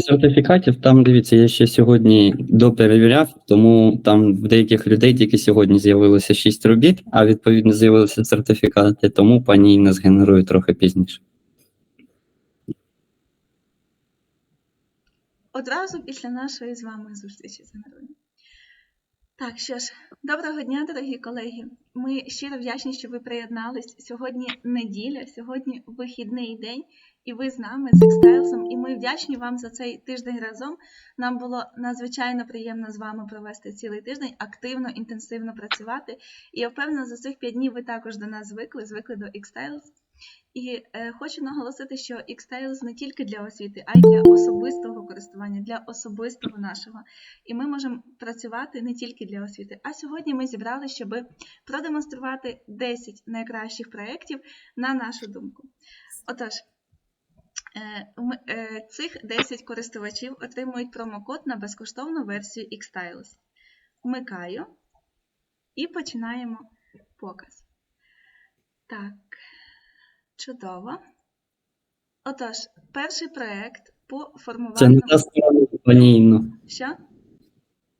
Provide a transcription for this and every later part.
сертифікатів, там дивіться, я ще сьогодні доперевіряв, тому там в деяких людей тільки сьогодні з'явилося 6 робіт, а відповідно з'явилися сертифікати, тому пані Інна згенерує трохи пізніше. Одразу після нашої з вами зустрічі з. Так, що ж, доброго дня, дорогі колеги. Ми щиро вдячні, що ви приєднались. Сьогодні неділя, сьогодні вихідний день, і ви з нами, з Xtiles, і ми вдячні вам за цей тиждень разом. Нам було надзвичайно приємно з вами провести цілий тиждень, активно, інтенсивно працювати. І я впевнена, за цих 5 днів ви також до нас звикли, звикли до Xtiles. І е, хочу наголосити, що Xtiles не тільки для освіти, а й для особистого користування, для особистого нашого. І ми можемо працювати не тільки для освіти. А сьогодні ми зібрали, щоб продемонструвати 10 найкращих проєктів на нашу думку. Отож, цих 10 користувачів отримують промокод на безкоштовну версію Xtiles. Вмикаю і починаємо показ. Так. Чудово. Отож, перший проєкт по Це не формуванню. та сторона, пані Інно. Що?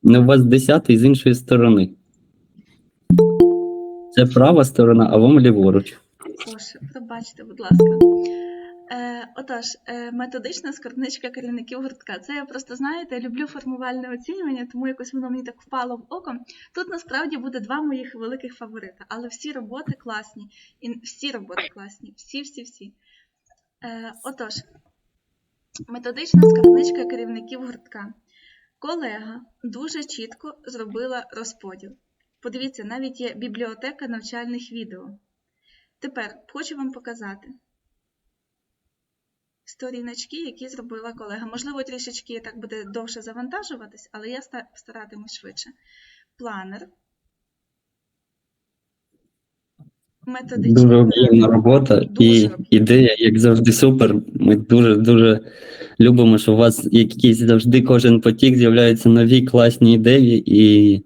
Не у вас десятий з іншої сторони. Це права сторона, а вам ліворуч. Боже, пробачте, будь ласка. Е, отож, е, методична скарбничка керівників гуртка. Це я просто знаєте, люблю формувальне оцінювання, тому якось воно мені так впало в око. Тут насправді буде два моїх великих фаворита, але всі роботи класні. І всі роботи класні. Всі, всі, всі. Е, отож, методична скарбничка керівників гуртка. Колега дуже чітко зробила розподіл. Подивіться, навіть є бібліотека навчальних відео. Тепер хочу вам показати сторіночки, які зробила колега. Можливо, трішечки так буде довше завантажуватись, але я ста- старатимусь швидше. Планер. Дуже об'ємна робота і Дуже об'ємна. ідея, як завжди, супер. Ми дуже дуже любимо, що у вас якийсь завжди кожен потік з'являються нові класні ідеї, і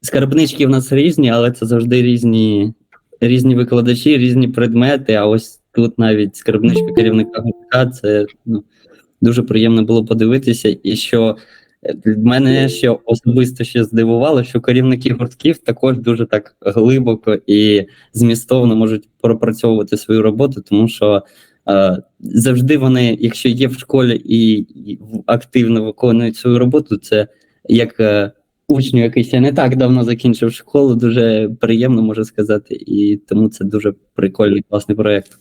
скарбнички в нас різні, але це завжди різні, різні викладачі, різні предмети. А ось тут навіть скарбничка керівника гуртка, це ну, дуже приємно було подивитися. І що е, мене ще особисто ще здивувало, що керівники гуртків також дуже так глибоко і змістовно можуть пропрацьовувати свою роботу, тому що е, завжди вони, якщо є в школі і, активно виконують свою роботу, це як е, учню, який ще не так давно закінчив школу, дуже приємно можу сказати, і тому це дуже прикольний класний проєкт.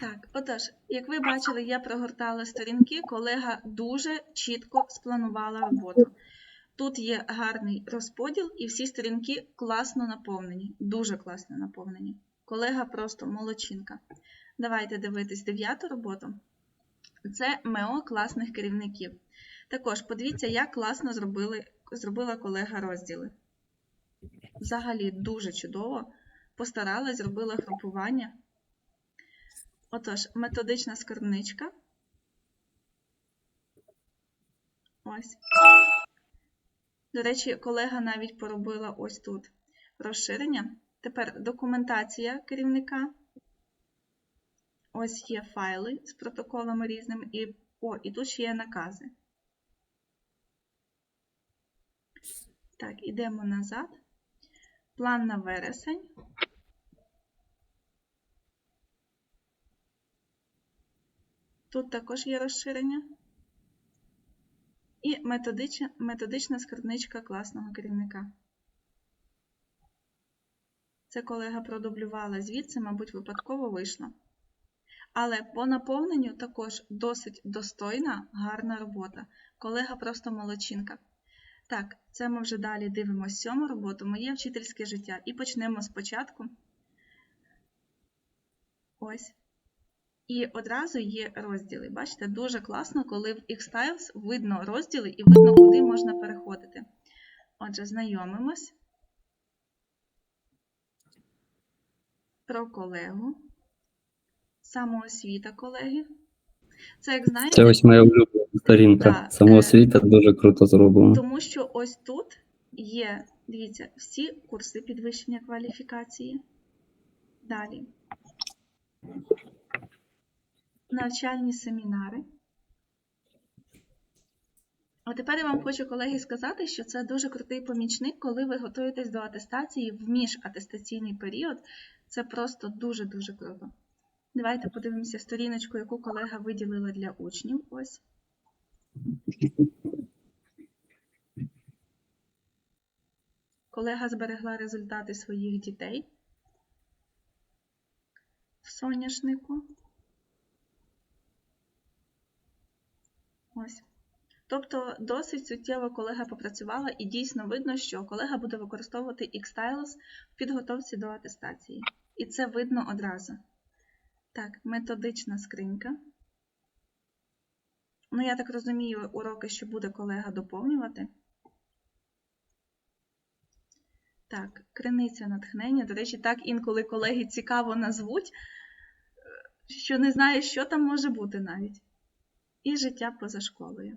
Так, отож, як ви бачили, я прогортала сторінки, колега дуже чітко спланувала роботу. Тут є гарний розподіл, і всі сторінки класно наповнені, дуже класно наповнені. Колега просто молодчинка. Давайте дивитись дев'яту роботу. Це МЕО класних керівників. Також подивіться, як класно зробили, зробила колега розділи. Взагалі дуже чудово. Постаралась, зробила групування. Отож, методична скарбничка. Ось. До речі, колега навіть поробила ось тут розширення. Тепер документація керівника. Ось є файли з протоколами різними. І, о, і тут ще є накази. Так, ідемо назад. План на вересень. Тут також є розширення. І методична, методична скарбничка класного керівника. Це колега продублювала звідси, мабуть, випадково вийшло. Але по наповненню також досить достойна, гарна робота. Колега просто молодчинка. Так, це ми вже далі дивимося сьому роботу, моє вчительське життя. І почнемо спочатку. Ось. І одразу є розділи. Бачите, дуже класно, коли в Xtiles видно розділи і видно, куди можна переходити. Отже, знайомимось. Про колегу. Самоосвіта колеги. Це, як знаєте, Це ось моя улюблена сторінка. Да, Самоосвіта дуже круто зроблена. Тому що ось тут є, дивіться, всі курси підвищення кваліфікації. Далі. Навчальні семінари. А тепер я вам хочу, колеги, сказати, що це дуже крутий помічник, коли ви готуєтесь до атестації в міжатестаційний період. Це просто дуже-дуже круто. Давайте подивимося сторіночку, яку колега виділила для учнів. Ось. Колега зберегла результати своїх дітей в соняшнику. Ось. Тобто досить суттєво колега попрацювала і дійсно видно, що колега буде використовувати Xtiles в підготовці до атестації. І це видно одразу. Так, методична скринька. Ну, я так розумію, уроки, що буде колега доповнювати. Так, криниця натхнення. До речі, так інколи колеги цікаво назвуть, що не знаю, що там може бути навіть. І життя поза школою.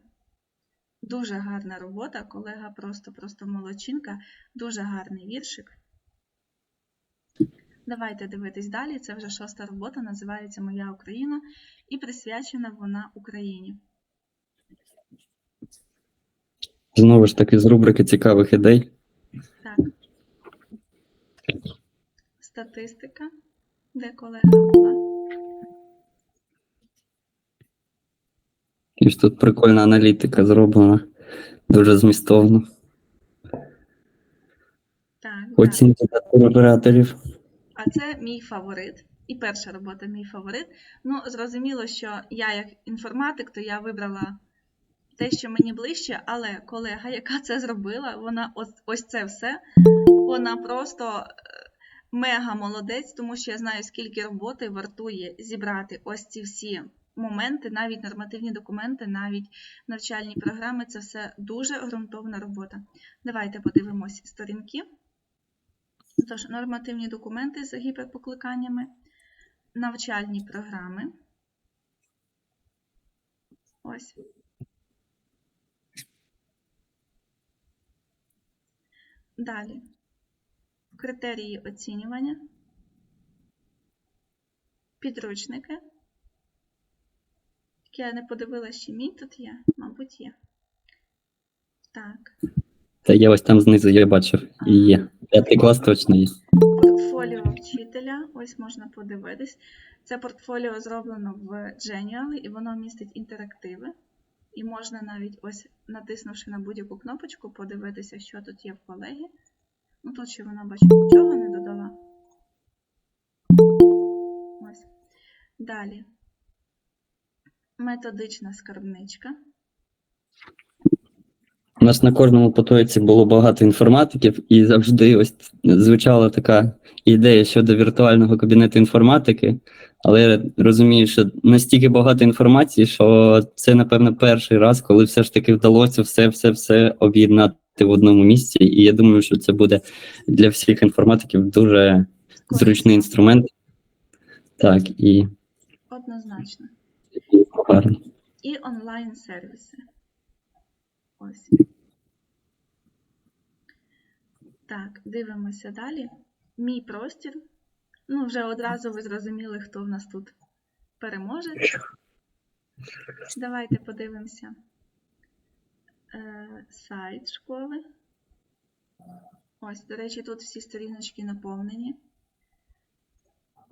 Дуже гарна робота, колега просто-просто молодчинка, дуже гарний віршик. Давайте дивитись далі. Це вже шоста робота, називається Моя Україна і присвячена вона Україні. Знову ж таки, з рубрики цікавих ідей. Так. Статистика, де колега була. І ж тут прикольна аналітика зроблена. Дуже змістовно. Так. Оцінки та операторів. А це мій фаворит. І перша робота мій фаворит. Ну, зрозуміло, що я як інформатик, то я вибрала те, що мені ближче, але колега, яка це зробила, вона ось, ось це все, вона просто е, мега молодець, тому що я знаю, скільки роботи вартує зібрати ось ці всі моменти, навіть нормативні документи, навіть навчальні програми. Це все дуже ґрунтовна робота. Давайте подивимось сторінки. Тож, нормативні документи з гіперпокликаннями, навчальні програми. Ось. Далі. Критерії оцінювання. Підручники. Тільки Я не подивилася, чи мій тут є. Мабуть, є. Так. Та я ось там знизу я бачив. І є. П'ятий клас точно є. Портфоліо вчителя, ось можна подивитись. Це портфоліо зроблено в Genial, і воно містить інтерактиви. І можна навіть ось натиснувши на будь-яку кнопочку, подивитися, що тут є в колеги. Ну тут ще вона, бачу, нічого не додала. Ось. Далі. Методична скарбничка. У нас на кожному потоці було багато інформатиків, і завжди ось звучала така ідея щодо віртуального кабінету інформатики. Але я розумію, що настільки багато інформації, що це, напевно, перший раз, коли все ж таки вдалося все-все-все об'єднати в одному місці. І я думаю, що це буде для всіх інформатиків дуже зручний інструмент. Так, і Однозначно. Гарно. І онлайн-сервіси. Ось. Так, дивимося далі. Мій простір. Ну, вже одразу ви зрозуміли, хто в нас тут переможе. Давайте подивимося. Е, сайт школи. Ось, до речі, тут всі сторіночки наповнені.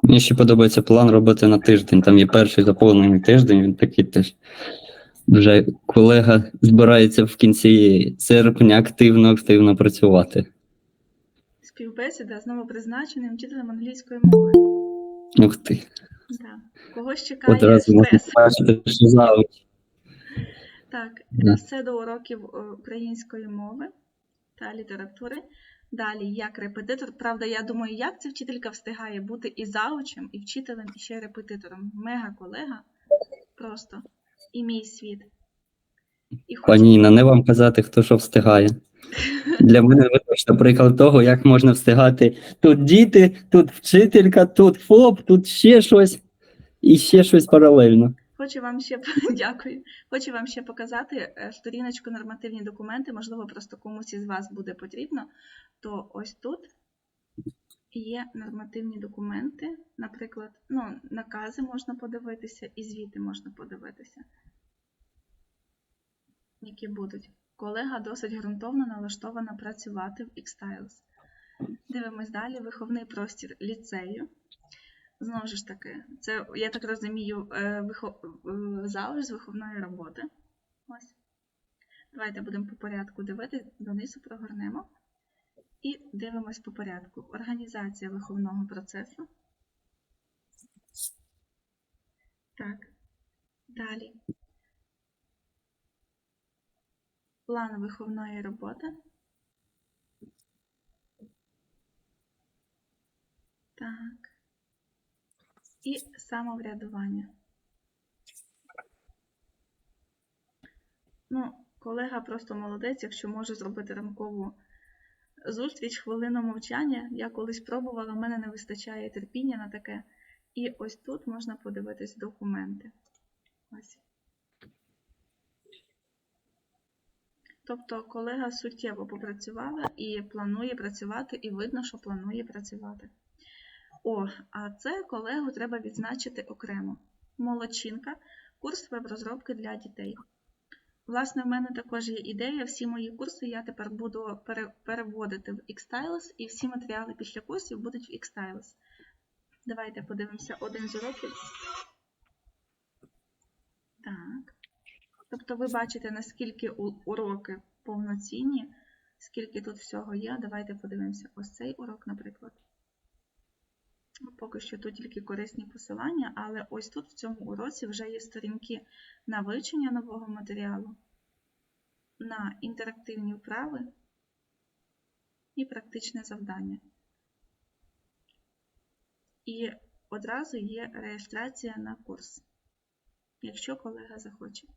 Мені ще подобається план роботи на тиждень. Там є перший заповнений тиждень, він такий теж. Вже колега збирається в кінці серпня активно-активно працювати. Співбесіда з новопризначеним вчителем англійської мови. Ух ти. Так. Когось чекає Одразу можна стрес. бачити, що завжди. Так, Да. це до уроків е, української мови та літератури. Далі, як репетитор. Правда, я думаю, як ця вчителька встигає бути і заучем, і вчителем, і ще репетитором. Мега колега. Просто. І мій світ. І Пані Інна, не вам казати, хто що встигає. Для мене ви точно приклад того, як можна встигати тут діти, тут вчителька, тут ФОП, тут ще щось і ще щось паралельно. Хочу вам ще дякую. Хочу вам ще показати е, сторіночку нормативні документи. Можливо, просто комусь із вас буде потрібно. То ось тут є нормативні документи, наприклад, ну, накази можна подивитися і звіти можна подивитися. які будуть. Колега досить ґрунтовно налаштована працювати в Xtiles. Дивимось далі. Виховний простір ліцею. Знову ж таки, це, я так розумію, е, вихо... е, залиш з виховної роботи. Ось. Давайте будемо по порядку дивитися, донизу прогорнемо. І дивимось по порядку. Організація виховного процесу. Так. Далі. План виховної роботи. Так. І самоврядування. Ну, колега просто молодець, якщо може зробити ранкову зустріч, хвилину мовчання. Я колись пробувала, в мене не вистачає терпіння на таке. І ось тут можна подивитись документи. Ось. Тобто колега суттєво попрацювала і планує працювати, і видно, що планує працювати. О, а це колегу треба відзначити окремо. Молодчинка, курс веб-розробки для дітей. Власне, в мене також є ідея. Всі мої курси я тепер буду переводити в Xtiles, і всі матеріали після курсів будуть в Xtiles. Давайте подивимося один з уроків. Так. Тобто ви бачите, наскільки уроки повноцінні, скільки тут всього є. Давайте подивимося ось цей урок, наприклад. Поки що тут тільки корисні посилання, але ось тут в цьому уроці вже є сторінки на вивчення нового матеріалу, на інтерактивні вправи і практичне завдання. І одразу є реєстрація на курс, якщо колега захоче.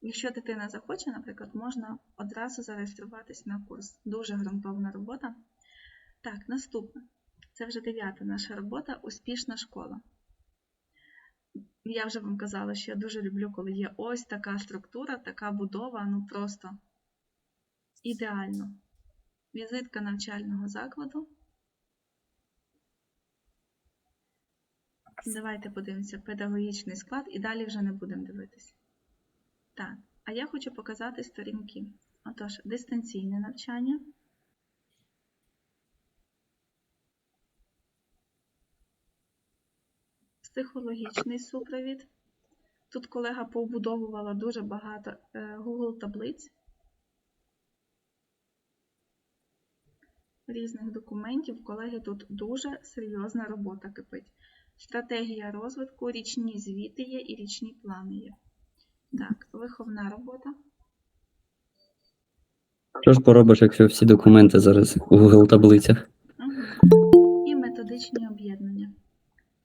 Якщо дитина захоче, наприклад, можна одразу зареєструватись на курс. Дуже ґрунтовна робота. Так, наступне. Це вже дев'ята наша робота Успішна школа. Я вже вам казала, що я дуже люблю, коли є ось така структура, така будова, ну просто ідеально. Візитка навчального закладу. Давайте подивимося педагогічний склад і далі вже не будемо дивитися. Так, а я хочу показати сторінки. Отож, дистанційне навчання. Психологічний супровід. Тут колега повбудовувала дуже багато е, Google таблиць різних документів. Колеги тут дуже серйозна робота кипить. Стратегія розвитку, річні звіти є і річні плани є. Так, виховна робота. Що ж поробиш, якщо всі документи зараз у Google таблицях? Угу. І методичні об'єднання.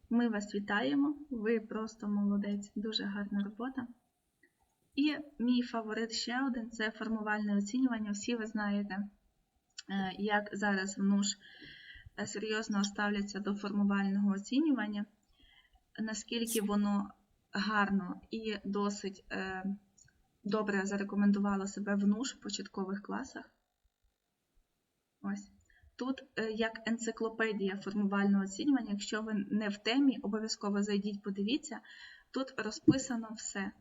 Ми вас вітаємо, ви просто молодець, дуже гарна робота. І мій фаворит ще один це формувальне оцінювання. Всі ви знаєте, е, як зараз в НУШ е, серйозно ставляться до формувального оцінювання, наскільки воно гарно і досить е, добре зарекомендувало себе в НУШ в початкових класах. Ось. Тут е, як енциклопедія формувального оцінювання, якщо ви не в темі, обов'язково зайдіть, подивіться, тут розписано все.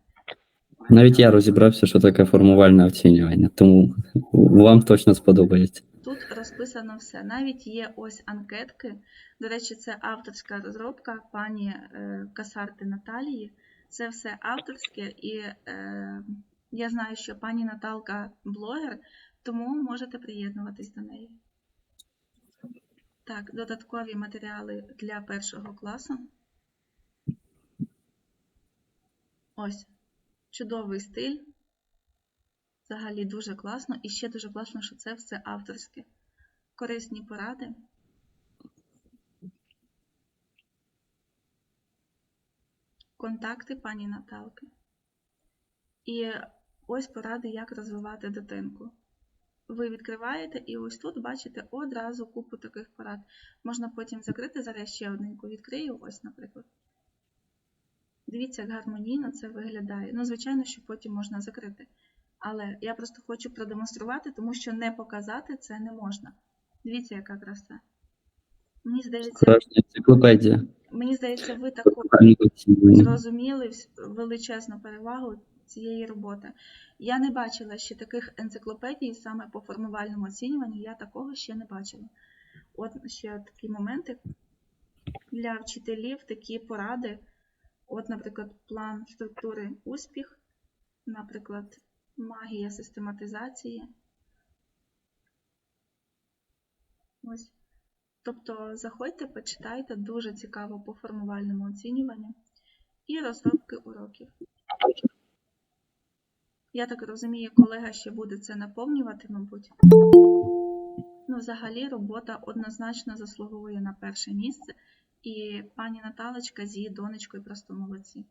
Навіть я розібрався, що таке формувальне оцінювання, тому вам точно сподобається. Тут розписано все. Навіть є ось анкетки. До речі, це авторська розробка пані е, Касарти Наталії. Це все авторське, і е, я знаю, що пані Наталка блогер, тому можете приєднуватись до неї. Так, додаткові матеріали для першого класу. Ось, чудовий стиль. Взагалі дуже класно. І ще дуже класно, що це все авторське. Корисні поради. Контакти пані Наталки. І ось поради, як розвивати дитинку. Ви відкриваєте, і ось тут бачите одразу купу таких порад. Можна потім закрити, зараз ще одненьку відкрию, ось, наприклад. Дивіться, як гармонійно це виглядає. Ну, звичайно, що потім можна закрити. Але я просто хочу продемонструвати, тому що не показати це не можна. Дивіться, яка краса. Мені здається, Справжня енциклопедія. Мені здається, ви Формувальне оцінювання. зрозуміли величезну перевагу цієї роботи. Я не бачила ще таких енциклопедій саме по формувальному оцінюванню, я такого ще не бачила. От ще такі моменти для вчителів, такі поради. От, наприклад, план структури успіх, наприклад, магія систематизації. Ось. Тобто заходьте, почитайте, дуже цікаво по формувальному оцінюванню і розробки уроків. Я так розумію, колега ще буде це наповнювати, мабуть. Ну, взагалі, робота однозначно заслуговує на перше місце, і пані Наталочка з її донечкою просто молодці.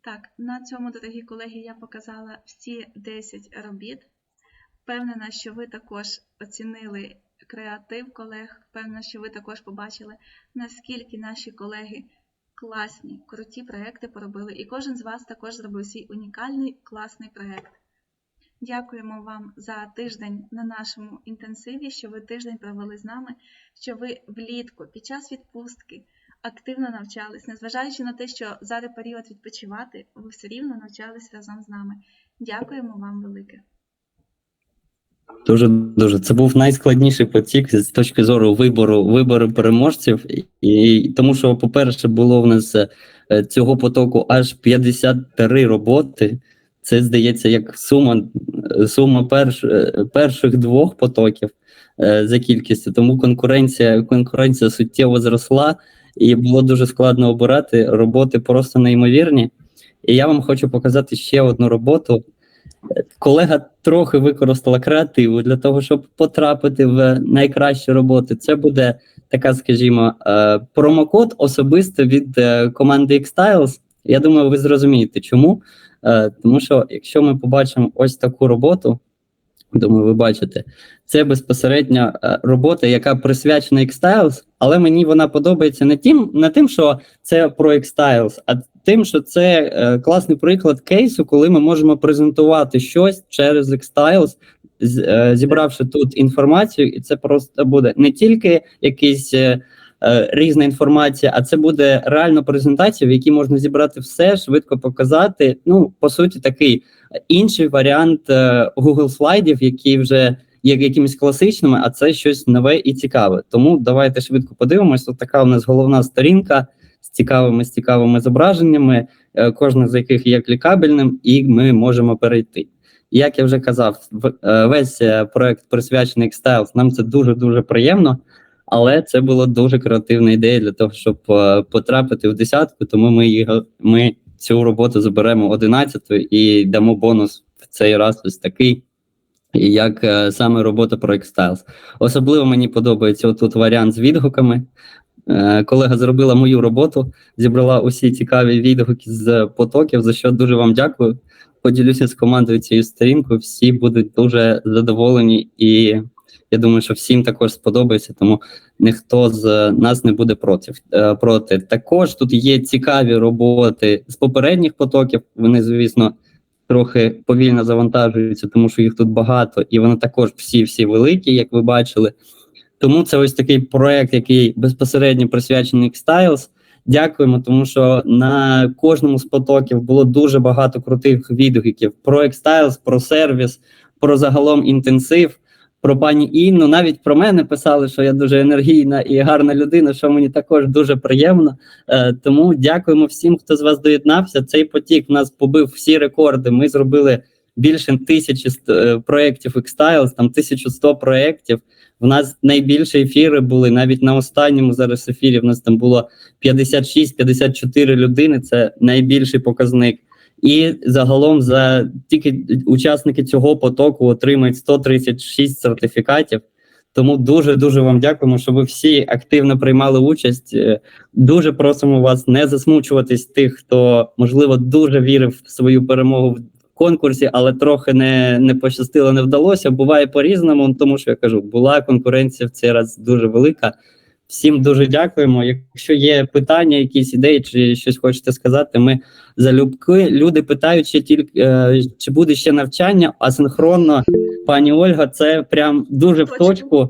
Так, на цьому, дорогі колеги, я показала всі 10 робіт. Впевнена, що ви також оцінили креатив колег. Впевнена, що ви також побачили, наскільки наші колеги класні, круті проекти поробили. І кожен з вас також зробив свій унікальний класний проект. Дякуємо вам за тиждень на нашому інтенсиві, що ви тиждень провели з нами, що ви влітку під час відпустки активно навчались, незважаючи на те, що зараз період відпочивати, ви все рівно навчались разом з нами. Дякуємо вам велике. Дуже дуже. Це був найскладніший потік з точки зору вибору вибору переможців, і тому що, по-перше, було в нас е, цього потоку аж 53 роботи. Це здається як сума сума перш, е, перших двох потоків е, за кількістю. Тому конкуренція конкуренція суттєво зросла, і було дуже складно обирати роботи просто неймовірні. І я вам хочу показати ще одну роботу. Колега трохи використала креативу для того, щоб потрапити в найкращі роботи. Це буде така, скажімо, е, промокод особисто від е, команди Xtiles. Я думаю, ви зрозумієте, чому. Е, Тому що якщо ми побачимо ось таку роботу, думаю, ви бачите, це безпосередньо робота, яка присвячена Xtiles, але мені вона подобається не тим, не тим, що це про Xtiles, а тим, що це е, класний приклад кейсу, коли ми можемо презентувати щось через Xtiles, з- е, зібравши тут інформацію, і це просто буде не тільки якийсь. е, е, Різна інформація, а це буде реально презентація, в якій можна зібрати все, швидко показати. Ну, по суті, такий інший варіант е, Google слайдів, які вже є якимись класичними, а це щось нове і цікаве. Тому давайте швидко подивимось. Ось така у нас головна сторінка з цікавими з цікавими зображеннями, е, кожна з яких є клікабельним, і ми можемо перейти. Як я вже казав, е, весь е, проект присвячений Xtiles, нам це дуже дуже приємно. Але це була дуже креативна ідея для того, щоб потрапити в десятку. Тому ми його ми цю роботу заберемо 11 і дамо бонус в цей раз ось такий, як саме робота про Xtiles. Особливо мені подобається отут варіант з відгуками. Е, Колега зробила мою роботу, зібрала усі цікаві відгуки з потоків, за що дуже вам дякую. Поділюся з командою цією сторінкою. Всі будуть дуже задоволені, і я думаю, що всім також сподобається, тому ніхто з нас не буде проти. е, проти. Також тут є цікаві роботи з попередніх потоків. Вони, звісно, трохи повільно завантажуються, тому що їх тут багато, і вони також всі-всі великі, як ви бачили. Тому це ось такий проект, який безпосередньо присвячений Xtiles. Дякуємо, тому що на кожному з потоків було дуже багато крутих відгуків про Xtiles, про сервіс, про загалом інтенсив, про пані Інну. Навіть про мене писали, що я дуже енергійна і гарна людина, що мені також дуже приємно. Е, тому дякуємо всім, хто з вас доєднався. Цей потік в нас побив всі рекорди. Ми зробили більше тисячі е, проєктів Xtiles, там 1100 проєктів. В нас найбільші ефіри були навіть на останньому зараз ефірі. В нас там було 56-54 людини. Це найбільший показник. І загалом за тільки учасники цього потоку отримають 136 сертифікатів. Тому дуже дуже вам дякуємо, що ви всі активно приймали участь. Е, Дуже просимо вас не засмучуватись тих, хто можливо дуже вірив в свою перемогу конкурсі, але трохи не, не пощастило, не вдалося. Буває по-різному, тому що я кажу, була конкуренція в цей раз дуже велика. Всім дуже дякуємо. Якщо є питання, якісь ідеї, чи щось хочете сказати, ми залюбки. Люди питають, чи тільки е, чи буде ще навчання асинхронно. Пані Ольга, це прям дуже в точку.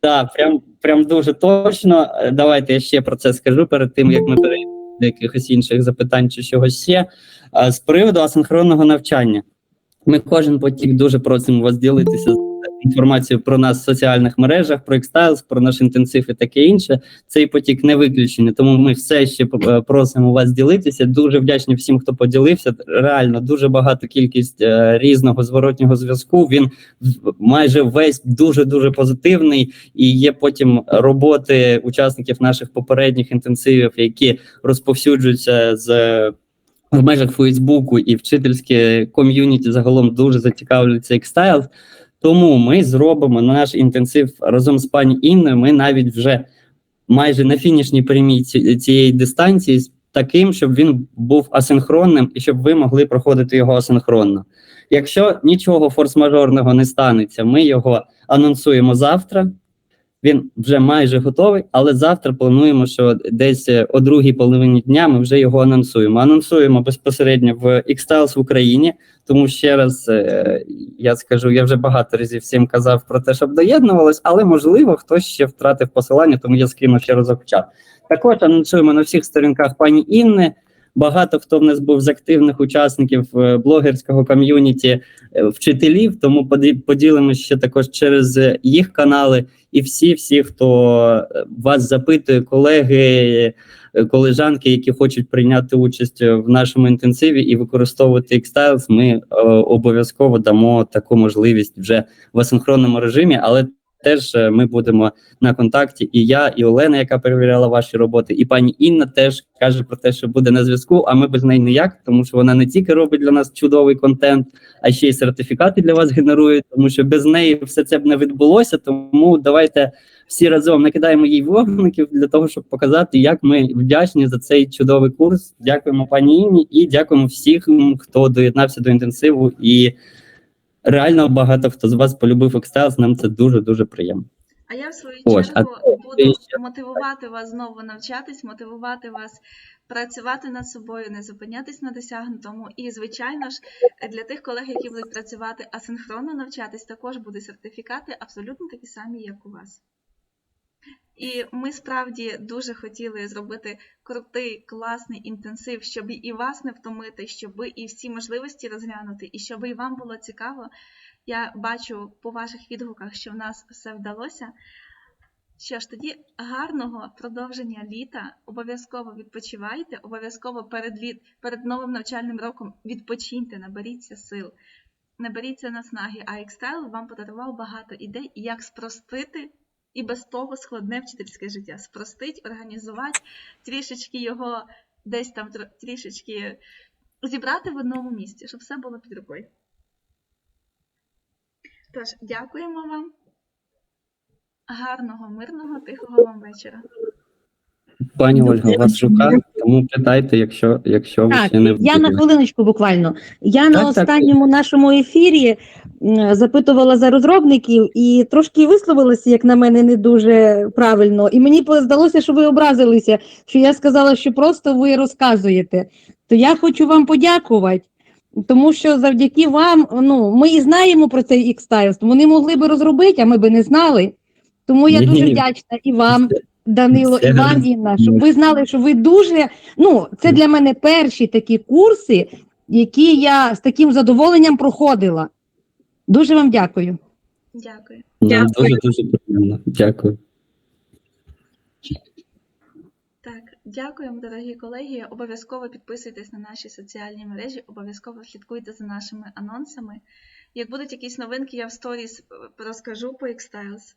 Так, прям, прям дуже точно. Е, Давайте я ще про це скажу перед тим, як ми перейдемо якихось інших запитань чи чогось ще. З приводу асинхронного навчання, ми кожен потік дуже просимо вас ділитися інформацією про нас в соціальних мережах, про Xtiles, про наш інтенсив і таке інше. Цей потік не виключений, тому ми все ще е, просимо вас ділитися. Дуже вдячні всім, хто поділився. Реально дуже багато кількість е, різного зворотнього зв'язку. Він майже весь дуже дуже позитивний. І є потім роботи учасників наших попередніх інтенсивів, які розповсюджуються з. В межах Фейсбуку і вчительське ком'юніті загалом дуже зацікавлюється Xtiles. Тому ми зробимо наш інтенсив разом з пані Інною. Ми навіть вже майже на фінішній прямій цієї дистанції з таким, щоб він був асинхронним і щоб ви могли проходити його асинхронно. Якщо нічого форс-мажорного не станеться, ми його анонсуємо завтра. Він вже майже готовий, але завтра плануємо, що десь е, о другій половині дня ми вже його анонсуємо. Анонсуємо безпосередньо в Xtiles в Україні. Тому ще раз е, я скажу, я вже багато разів всім казав про те, щоб доєднувалось, але можливо хтось ще втратив посилання, тому я скину ще разок в чат. Також анонсуємо на всіх сторінках пані Інни. Багато хто в нас був з активних учасників е, блогерського ком'юніті е, вчителів, тому поді- поділимося ще також через їх канали. І всі, всі, хто вас запитує, колеги, колежанки, які хочуть прийняти участь е, в нашому інтенсиві і використовувати Xtiles, ми е, обов'язково дамо таку можливість вже в асинхронному режимі, але теж е, ми будемо на контакті. І я, і Олена, яка перевіряла ваші роботи, і пані Інна теж каже про те, що буде на зв'язку. А ми без неї ніяк, тому що вона не тільки робить для нас чудовий контент, а ще й сертифікати для вас генерує, тому що без неї все це б не відбулося. Тому давайте всі разом накидаємо їй вогників для того, щоб показати, як ми вдячні за цей чудовий курс. Дякуємо пані Інні і дякуємо всім, хто доєднався до інтенсиву. І реально багато хто з вас полюбив Xtiles, Нам це дуже дуже приємно. А я в свою Ось, а чергу буду мотивувати вас знову навчатись, мотивувати вас працювати над собою, не зупинятись на досягнутому. І, звичайно ж, для тих колег, які будуть працювати асинхронно навчатись, також будуть сертифікати абсолютно такі самі, як у вас. І ми справді дуже хотіли зробити крутий, класний інтенсив, щоб і вас не втомити, щоб і всі можливості розглянути, і щоб і вам було цікаво. Я бачу по ваших відгуках, що в нас все вдалося. Що ж, тоді гарного продовження літа. Обов'язково відпочивайте, обов'язково перед, літ, перед новим навчальним роком відпочиньте, наберіться сил, наберіться наснаги. А Xtile вам подарував багато ідей, як спростити і без того складне вчительське життя. Спростить, організувати, трішечки його десь там трішечки зібрати в одному місці, щоб все було під рукою. Тож, дякуємо вам. Гарного, мирного, тихого вам вечора. Пані Ольга, вас рука, тому питайте, якщо, якщо ви ще не я на хвилиночку буквально. Я на Так, так. останньому нашому ефірі запитувала за розробників і трошки висловилася, як на мене, не дуже правильно. І мені здалося, що ви образилися, що я сказала, що просто ви розказуєте. То я хочу вам подякувати. Тому що завдяки вам, ну ми і знаємо про цей X-Tiles, вони могли би розробити, а ми би не знали. Тому я дуже вдячна і вам, Данило, Це і вам, Інна, щоб ви знали, що ви дуже. Ну, це для мене перші такі курси, які я з таким задоволенням проходила. Дуже вам дякую. Дякую. Нам дуже дуже приємно. Дякую. Так, дякуємо, дорогі колеги. Обов'язково підписуйтесь на наші соціальні мережі, обов'язково слідкуйте за нашими анонсами. Як будуть якісь новинки, я в сторіс розкажу по Xtiles.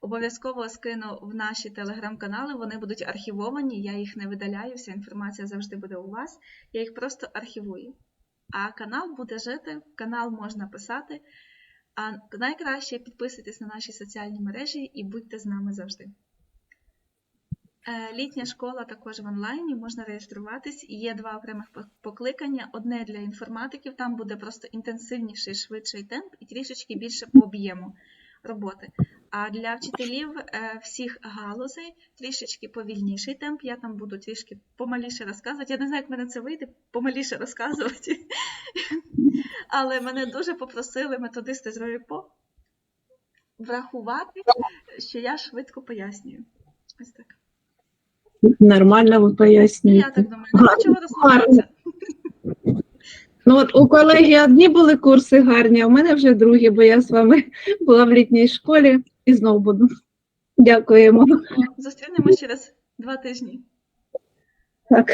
Обов'язково скину в наші телеграм-канали, вони будуть архівовані, я їх не видаляю, вся інформація завжди буде у вас. Я їх просто архівую. А канал буде жити, канал можна писати. А найкраще підписуйтесь на наші соціальні мережі і будьте з нами завжди. Е, Літня школа також в онлайні, можна реєструватись. Є два окремих покликання. Одне для інформатиків, там буде просто інтенсивніший, швидший темп і трішечки більше по об'єму роботи. А для вчителів е, всіх галузей трішечки повільніший темп. Я там буду трішки помаліше розказувати. Я не знаю, як мене це вийде, помаліше розказувати. Але мене дуже попросили методисти з РОРІПО врахувати, що я швидко пояснюю. Ось так. Нормально ви пояснюєте. Я так думаю, не хочу розмовлятися. Ну от у колеги одні були курси гарні, а у мене вже другі, бо я з вами була в літній школі і знову буду. Дякуємо. Зустрінемося через два тижні. Так.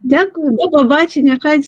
Дякую, до побачення. Хай